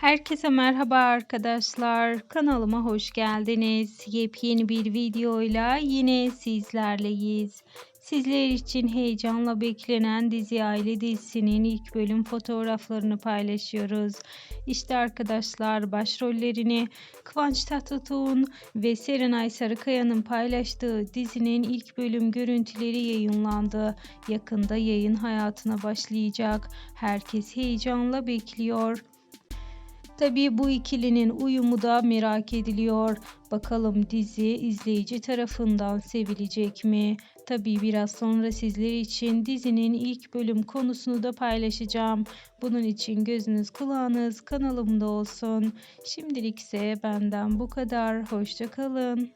Herkese merhaba arkadaşlar. Kanalıma hoş geldiniz. Yepyeni bir videoyla yine sizlerleyiz. Sizler için heyecanla beklenen dizi aile dizisinin ilk bölüm fotoğraflarını paylaşıyoruz. İşte arkadaşlar başrollerini Kıvanç Tatlıtuğ'un ve Serenay Sarıkaya'nın paylaştığı dizinin ilk bölüm görüntüleri yayınlandı. Yakında yayın hayatına başlayacak. Herkes heyecanla bekliyor. Tabii bu ikilinin uyumu da merak ediliyor. Bakalım dizi izleyici tarafından sevilecek mi? Tabii biraz sonra sizler için dizinin ilk bölüm konusunu da paylaşacağım. Bunun için gözünüz kulağınız kanalımda olsun. Şimdilik ise benden bu kadar. Hoşça kalın.